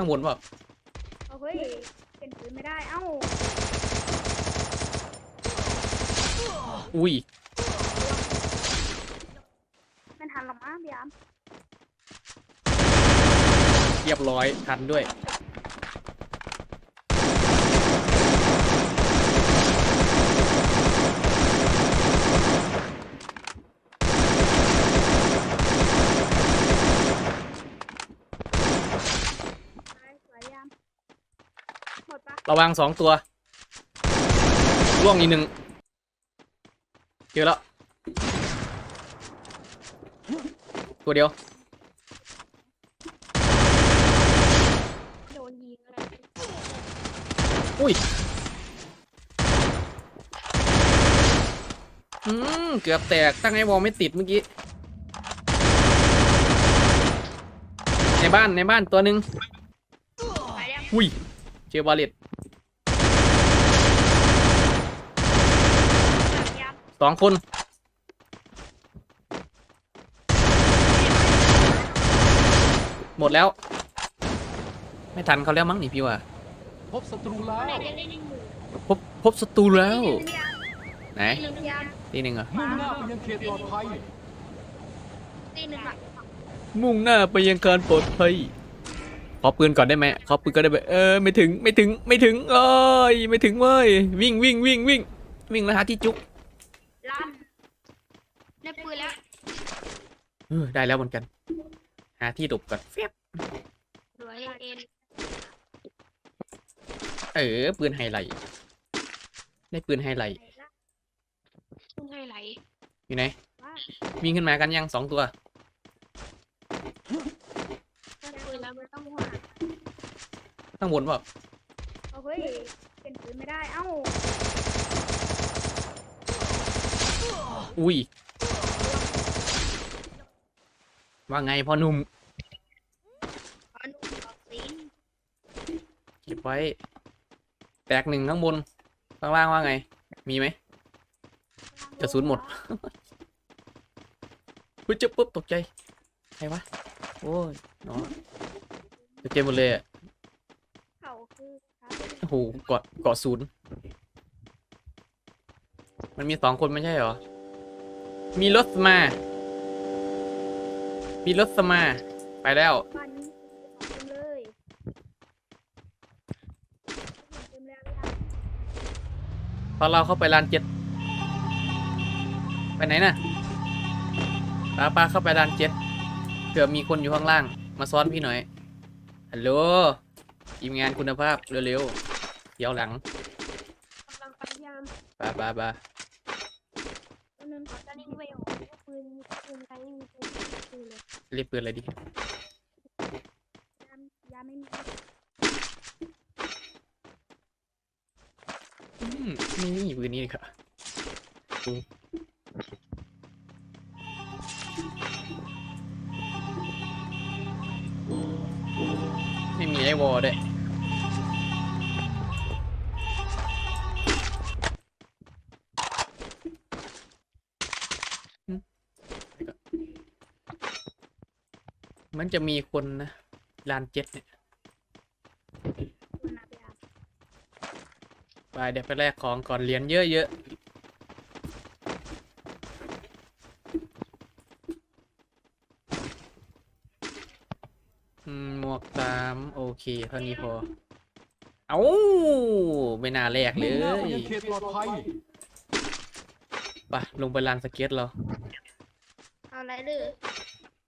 ข้างบนเปล่าเอาเฮ้ยเป็นปืนไม่ได้ เอ้าอุ้ยไม่ทันหรอกมั้งพี่อาร์มเรียบร้อยทันด้วย สวยสวยพี่อาร์มหมดปะ ระวังสองตัวล่วงอีกหนึ่งเจอแล้ว ตัวเดียว โดนยิงอะไรอุ้ยอืมเกือบแตกตั้งไอ้วอลไม่ติดเมื่อกี้ ในบ้านในบ้านตัวหนึ่งไปยังอุ้ยเจอบาเลต พี่อาร์ม สองคนหมดแล้ว ไม่ทันเขาแล้วมั้งนี่พี่ว่า พบศัตรูแล้เอาวไหนจะเล่นหมู่พบพบศัตรูแล้วพี่อาร์มไหนตีหนึ่งพี่อาร์มตีหนึ่งเหรอมุ่งหน้าไปยังเขตปลอดภัยตีหนึ่งอะมุ่งหน้าไปยังการปลอดภัยขอปืนก่อนได้ไหมขอปืนก็ได้ไหมเออไม่ถึงไม่ถึงไม่ถึงเอ้ยไม่ถึงเว้ยวิ่งวิ่งวิ่งวิ่งวิ่งแล้วหาที่จุกลั่น ได้ปืนแล้วเออได้แล้วเหมือนกัน หาที่หลบก่อนเฟียบสวยเอ็นเออ ปืนไฮไลท์ได้ปืนไฮไลท์คุณให้ไหลอยู่ไหนว่าวิ่งขึ้นมากันยังสองตัวได้ปืนแล้วไม่ต้องห่วงข้างบนเปล่าเอาเฮ้ยเป็นปืนไม่ได้เอ้าอุ้ย ว่าไงพ่อหนุ่มขอหนุ่มขอสิงเก็บไว้ แตกหนึ่งข้างบน ข้างล่างว่าไง มีไหมกระสุนหมดเฮ้ยเจะปุ๊บตกใจใครวะ โอ้ยเนาะตกใจหมดเลยอะเขาคือเขาโอ้โหเกาะเกาะศูนย์มันมีสองคนไม่ใช่เหรอ มีรถมา มีรถมา ไปแล้วบ้านนี้ของเต็มเลยเต็มแล้วพี่อาร์มพอเราเข้าไปลานเจ็ด ไปไหนน่ะป้าป้าเข้าไปลานเจ็ดเผื่อมีคนอยู่ข้างล่าง มาซ้อนพี่หน่อย ฮัลโหลทีมงานคุณภาพเร็วๆเดี๋ยวหลังกำลังพยายามป้าป้าป้า ตัวนึงขอจะนิ่งไปออก ปืนปืนใครไม่มีปืนปืนเลยเรียกปืนอะไรดียามยามไม่มีอืมนี่ปืนนี้เลยค่ะดูไม่มีไอวอลด้วย มันจะมีคนนะลานเจ็ดเนี่ยปืนนะพี่อาร์มไปเดี๋ยวไปแลกของก่อนเหรียญเยอะๆอืมหมวกสามโอเคเท่านี้พอ เอาไม่น่าแลกเลมุ่งหน้าไปยยังเขตปลอดภัยไปลงไปลานสเก็ตเรา เอาอะไรเด้อ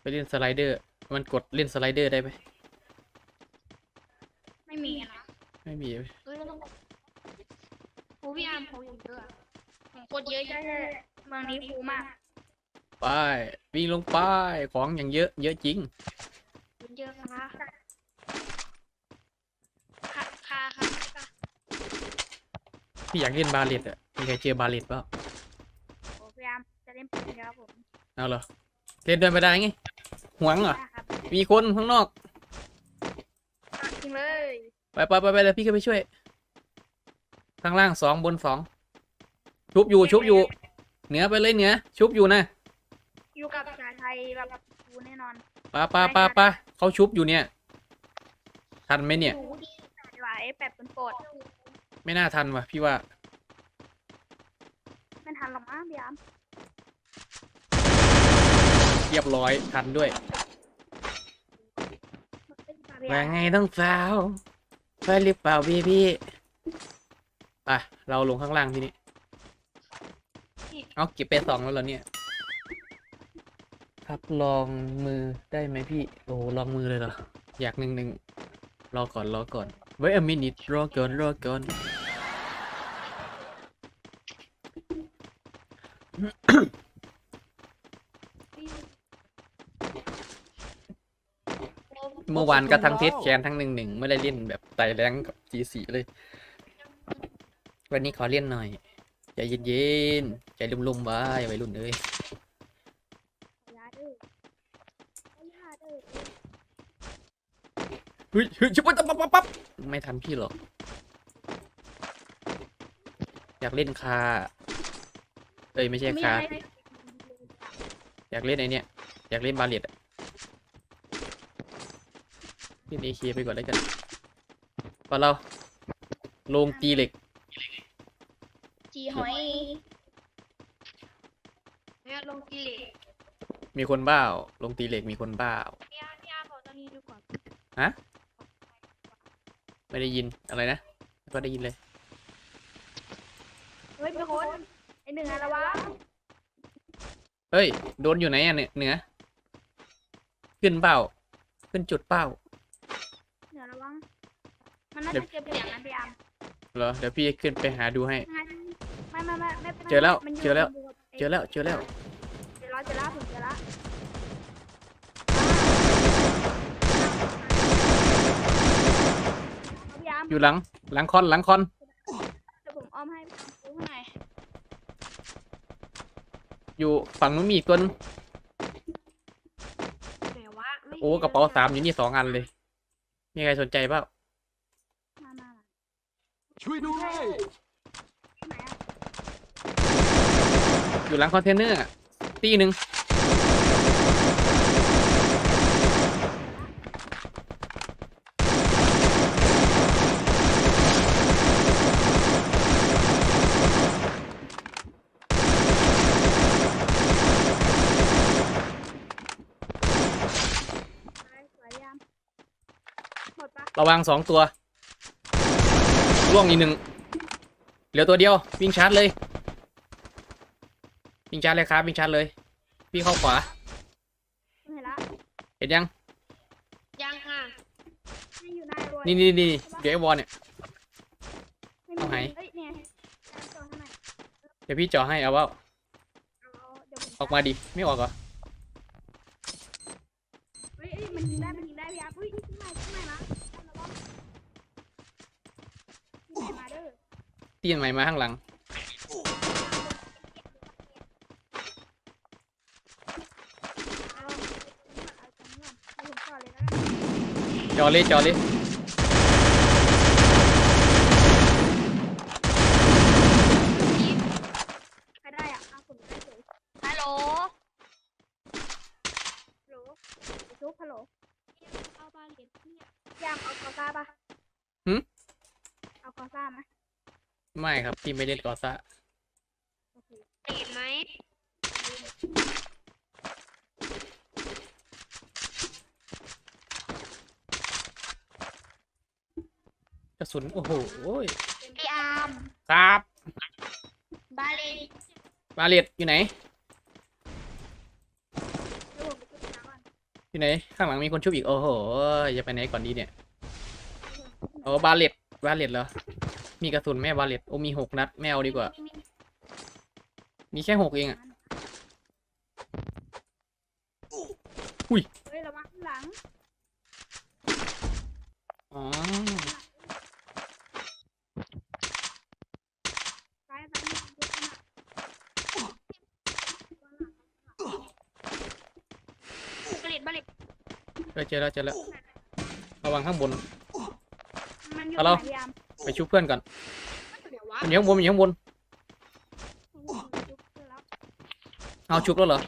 ไปเล่นสไลเดอร์ มันกดเล่นสไลเดอร์ได้ไหมไม่มีนะไม่มีเว้ยเฮ้ยเราต้องโอ้พี่อาร์มผมอยู่เยอะผมกดเยอะใช่ใช่เมืองนี้ฟูมากไปวิ่งลงไปของอย่างเยอะ เยอะจริงคนเยอะนะคะค่ะค่ะค่ะค่ะพี่อยากเล่นบาเลตอะมีใครเจอบาเลตเปล่าโอ้พี่อาร์มจะเล่นปืนครับผมเอาเหรอเล่นด้วยไม่ได้ไงหวงเหรอนะครับ มีคนข้างนอกเอาจริงเลยไปไปไปไปเลยพี่ก็ไปช่วย ข้างล่างสองบนสองชุบอยู่ชุบอยู่ เหนือไปเลยเหนือชุบอยู่นะอยู่กับชายไทยแบบฟูแน่นอนปาปาปาปาเขาชุบอยู่เนี่ย ทันไหมเนี่ย ดูดีแปดไหวแปดเป็นโปรดไม่น่าทันว่ะพี่ว่า ไม่ทันหรอกมั้งพี่อาร์มเรียบร้อยทันด้วย พี่ว่าอาร์มไงต้องสาวไปหรือเปล่าพี่พี่ไปเราลงข้างล่างทีนี้เอาเก็บไปสองแล้วเหรอเนี่ยครับลองมือได้ไหมพี่ โอ้ลองมือเลยเหรอ อยากหนึ่งหนึ่งรอก่อนรอก่อนไว้ a minute รอก่อนรอก่อน เมื่อวานก็ทั้งเทสแคนทั้งหนึ่งหนึ่งไม่ได้เล่นแบบไต่แรงกับ G4 เลย วันนี้ขอเล่นหน่อยใจเย็นๆใจลุ่มๆไว้อย่าไปรุ่นเอ้ยยาดื้อยาดื้อเฮ้ยเฮ้ยชิบปั๊บปั๊บปั๊บปั๊บไม่ทันพี่หรอก อยากเล่นคาเอ้ยไม่ใช่คามีอะไรอยากเล่นไอเนี้ยอยากเล่นบาเลต อะเล่นเอเคไปก่อนแล้วกันพอเราลงตีเหล็ก จีหอยเนี่ยลงกิเลสมีคนบ้าวลงตีเหล็กมีคนบ้าวพี่อาร์มพี่อาร์มบอกตอนนี้ดูก่อนไม่ได้ยินอะไรนะไม่ก็ได้ยินเลยเฮ้ยมีคนไอหนึ่งอะไรวะเฮ้ยโดนอยู่ไหนอะเนี่ยเหนือขึ้นเป้าขึ้นจุดเป้าเดี๋ยวระวัง มันน่าจะเก็บเสียงนะพี่อาร์มเหรอเดี๋ยวพี่ขึ้นไปหาดูให้ ไม่ไม่ไม่ไม่ป็นไรเจอแล้วมันยู่เจอแล้วบนบนเจอแล้วเจอแล้วเจอแล้วเจอแล้วผมเจอแล้วเอาพี่อาร์มอยู่หลังหลังคอนหลังคอนเดี๋ยวผมอ้อมให้ดูข้างในอยู่ฝั่งนู้นมีอีกตัวนึงไหนวะไม่โอ้กระเป๋าสามอยู่นี่สองอันเลย มีใครสนใจเปล่ามามามา ช่วยด้วยที่ไหนอะอยู่หลังคอนเทนเนอร์อะตีหนึ่งไปสวยยามหมดปะระวังสองตัว ล่วงอีกหนึ่งเหลือตัวเดียว วิ่งชาร์จเลย วิ่งชาร์จเลยครับ วิ่งชาร์จเลยพี่เข้าขวา เห็นละเห็นยัง ยังค่ะนี่อยู่ในรวยนี่นี่นี่เดี๋ยวไอ้วอลเนี่ยไม่มีเอาไหน เอ้ยเนี่ยจอข้างในเดี๋ยวพี่จ่อให้เอาว่าเอาเดี๋ยวผมออกมาดิ ไม่ออกเหรอ เฮ้ยเอ้ยมันยิงได้มันยิงได้พี่อาร์ตอุ้ยข้างในข้างในนะระวังข้างในมาเด้อ ตีนใหม่มาข้างหลังเอาเอาตรงนี้ก่อนเอาตรงนี้ก่อนให้ผมก่อนเลยแล้วกันจอเลยจอเลยใครได้อะเอาผมได้เลยฮัลโหลฮัลโหลชุบฮัลโหลเอาบาเลตเนี่ยยามเอากอซ่าปะเอากอซ่าไหม ไม่ครับพี่ไม่เล่นกอซ่าเห็นไหมกระสุน โอ้โหโอ้ยพี่อาร์มครับบาเลตมาเลดอยู่ไหนเดี๋ยวผมไปชุบน้ำก่อนอยู่ไหน ข้างหลังมีคนชุบอีก โอ้โหจะไปไหนก่อนดีเนี่ยโอ้บาเลตบาเลตเหรอ มีกระสุนแม่บาเลตโอ้มีหกนัดไม่เอาดีกว่า มีแค่หกเองอะอุ้ยเฮ้ยระวังข้างหลังอ๋อซ้ายซ้ายมือชุบข้างหน้าบาเลตบาเลตเออเจอแล้วเจอแล้วระวังข้างบนมันอยู่ฮัลโหลไหนพี่อาร์ม ไปชุบเพื่อนก่อนเดี๋ยววะมันอยู่ข้างบนมันอยู่ข้างบนชุบเสร็จแล้วเอาชุบแล้วเหรอ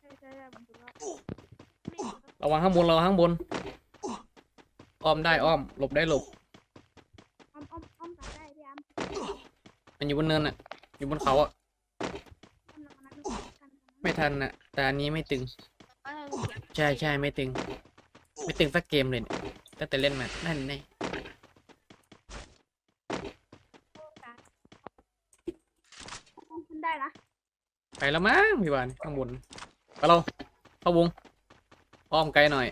ใช่ใช่ใช่ผมชุบแล้วระวังข้างบนระวังข้างบน อ้อมได้อ้อม หลบได้หลบ อ้อมอ้อมอ้อมกลับได้พี่อาร์มมันอยู่บนเนินอะอยู่บนเขาอะอ้อมลงมานัดหนึ่งกันไม่ทันอะแต่อันนี้ไม่ตึงเออใช่ใช่ไม่ตึง ไม่ตึงสักเกมเลยเนี่ยตั้งแต่เล่นมา นั่นไง ขึ้นได้นะ ไปแล้วมั้งพี่วานข้างบนไปเราเข้าวงอ้อมไกลหน่อย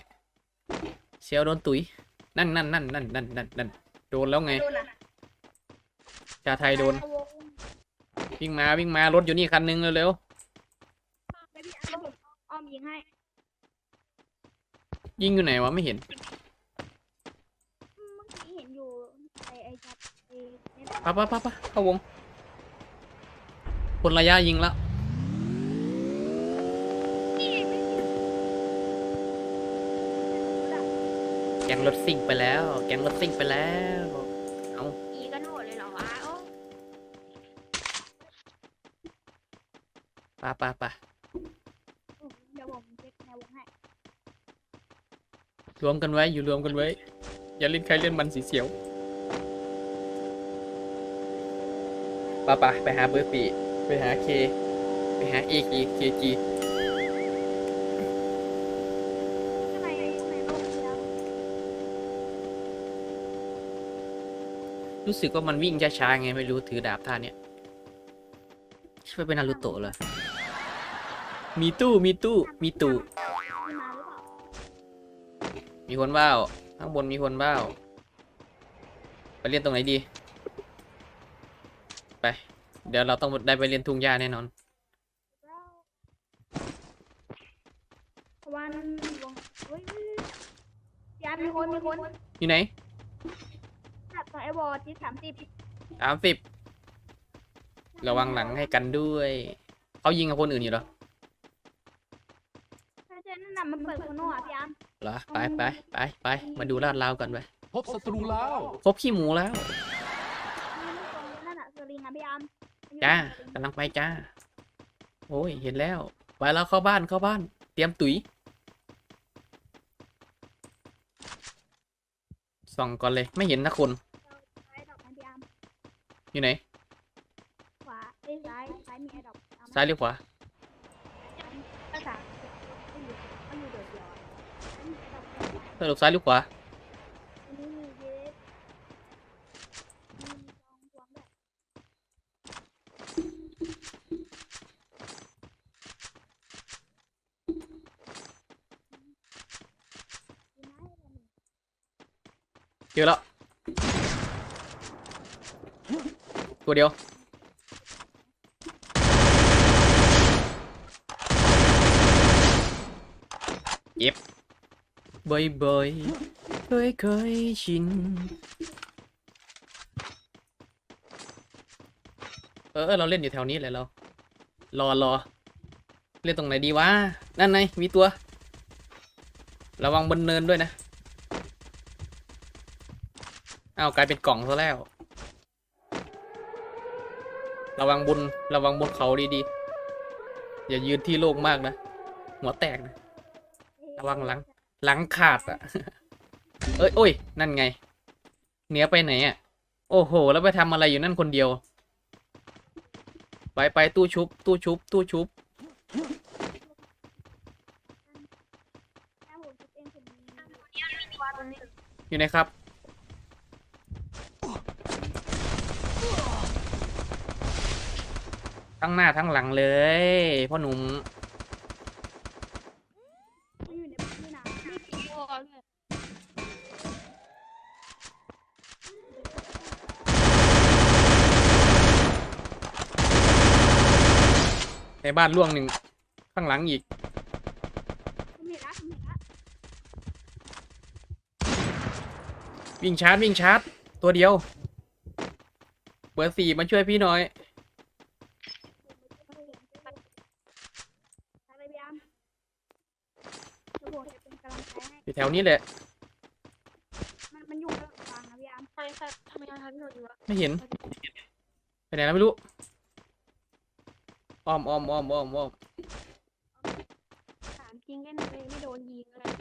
เซียวโดนตุ๋ยนั่นนั่นนั่นนั่นนั่นนั่นนั่นโดนแล้วไงโดนอะชาไทยโดนเอาวงวิ่งมาวิ่งมารถอยู่นี่คันนึงเร็วไปพี่อาร์มผมอ้อมยิงให้ๆยิงอยู่ไหนวะไม่เห็นอืมเมื่อกี้เห็นอยู่ไอไอจัดไอเนี่ยปะปะปะปะเข้าวงคนระยะยิงแล้ว กงรถซิ่งไปแล้ว แกงรถซิ่งไปแล้ว เอาอีกันหมดเลยเหรอวะโอ้ปะปะปะเดี๋ยวผมเช็คในวงให้รวมกันไว้อยู่รวมกันไว้ อย่าเล่นใครเล่นมันสีเสียวปะปะไปหาเบอร์ปี ไปหาเค ไปหาเอกีเคจี รู้สึกว่ามันวิ่งช้าๆไงไม่รู้ถือดาบท่าเนี้ยช่วยเป็นนารูโตะเหรอมีตู้มีตู้มีตู้ไม่มาหรือเปล่ามีคนบ้าวข้างบนมีคนบ้าวไปเรียนตรงไหนดี ไป เดี๋ยวเราต้องได้ไปเรียนทุ่งหญ้าแน่นอนแล้ววันวงเฮ้ยยานมีคนมีคนอยู่ไหนจับตัวไอ้บอลที่สามสิบสามสิบระวังหลังให้กันด้วย เขายิงกับคนอื่นอยู่เหรอใช่ใช่นั่นน่ะมันเปิดคนโน่อะพี่อาร์มเหรอไปไปไปไปมาดูลาดราวกันไปพบศัตรูแล้วพบขี้หมูแล้ว นี่มันตรงนั่นน่ะสลิงอะพี่อาร์มจ้ากำลังไปจ้า โอ้ย เห็นแล้ว ไปแล้วเข้าบ้านเข้าบ้าน เตรียมตุ๋ยส่องก่อนเลยไม่เห็นนะคน ซ้ายดอกนะพี่อาร์ม อยู่ไหน ขวาเอ้ยซ้าย ซ้ายมีไอ้ดอกซ้ายหรือขวาภาษาไม่อยู่ไม่อยู่เดียวเดียวอะซ้ายมีไอ้ดอกสรุปซ้ายหรือขวาอันนี้มีเยสมีสองพวงด้วยเจอแล้ว ตัวเดียว เย็บบ่อยๆเคยเคยชิน เออ เราเล่นอยู่แถวนี้แหละเรา รอรอ เล่นตรงไหนดีวะ นั่นไงมีตัว ระวังบนเนินด้วยนะ เอ้ากลายเป็นกล่องซะแล้ว ระวังบนระวังบนเขาดีๆ อย่ายืนที่โล่งมากนะ หัวแตกนะ ระวังหลัง หลังขาดอะ เอ้ยโอ้ย นั่นไง เหนือไปไหนอะ โอ้โห แล้วไปทำอะไรอยู่นั่นคนเดียว ไปไปตู้ชุบ ตู้ชุบ ตู้ชุบถ้าผมคิดเองผมมีวาดตรงนี้อยู่ไหนครับ ทั้งหน้าทั้งหลังเลยพ่อหนุ่มอยู่ในพื้นน้ำนี่กี่ตัวเลยในบ้านล่วงหนึ่งข้างหลังอีกผมเห็นละผมเห็นละวิ่งชาร์จวิ่งชาร์จตัวเดียว เบอร์สี่มาช่วยพี่หน่อย อยู่แถวนี้แหละ มันมันอยู่กลางนะพี่อาร์มใช่ค่ทำไมทางที่เอยู่อะไม่เห็น ไปไหนแล้วไม่รู้อ้อมอ้อมอ้อมอ้อมอ้อมถามจริงแค่ไหนไม่โดนยิงอเลย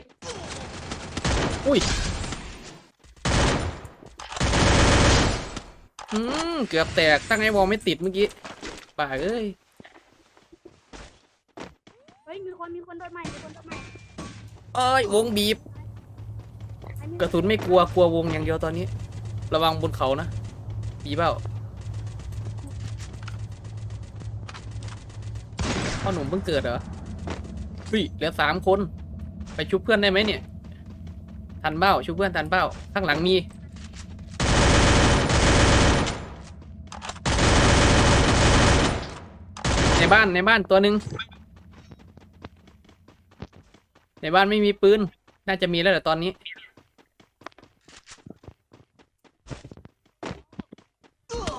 อุ้ยอืมเกือบแตกตั้งไอ้วอลไม่ติดเมื่อกี้ป่าเอ้ย เฮ้ยมีคนมีคนโดนใหม่มีคนโดนใหม่ เอ้ยวงบีบ กระสุนไม่กลัวกลัววงอย่างเดียวตอนนี้ ระวังบนเขานะบีบเปล่าพ่อหนุ่มเพิ่งเกิดเหรอเฮ้ยเหลือสามคน ไปชุบเพื่อนได้ไหมเนี่ย ทันเบ้าชุบเพื่อนทันเบ้าข้างหลังมีในบ้านในบ้านตัวหนึ่ง ในบ้านไม่มีปืน น่าจะมีแล้วแต่ตอนนี้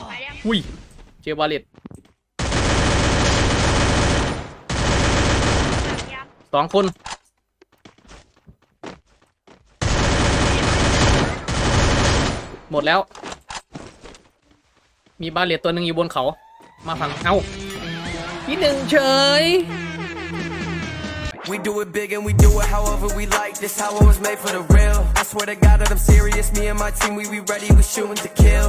ไปยังอุ้ย เจอบาเลตยังสองคน หมดแล้ว มีบาเลตตัวหนึ่งอยู่บนเขา มาฝั่ง เอ้าพี่หนึ่งเฉย We do it big and we do it however we like. This how it was made for the real. I swear to God that I'm serious. Me and my team, we be ready. We shooting to kill.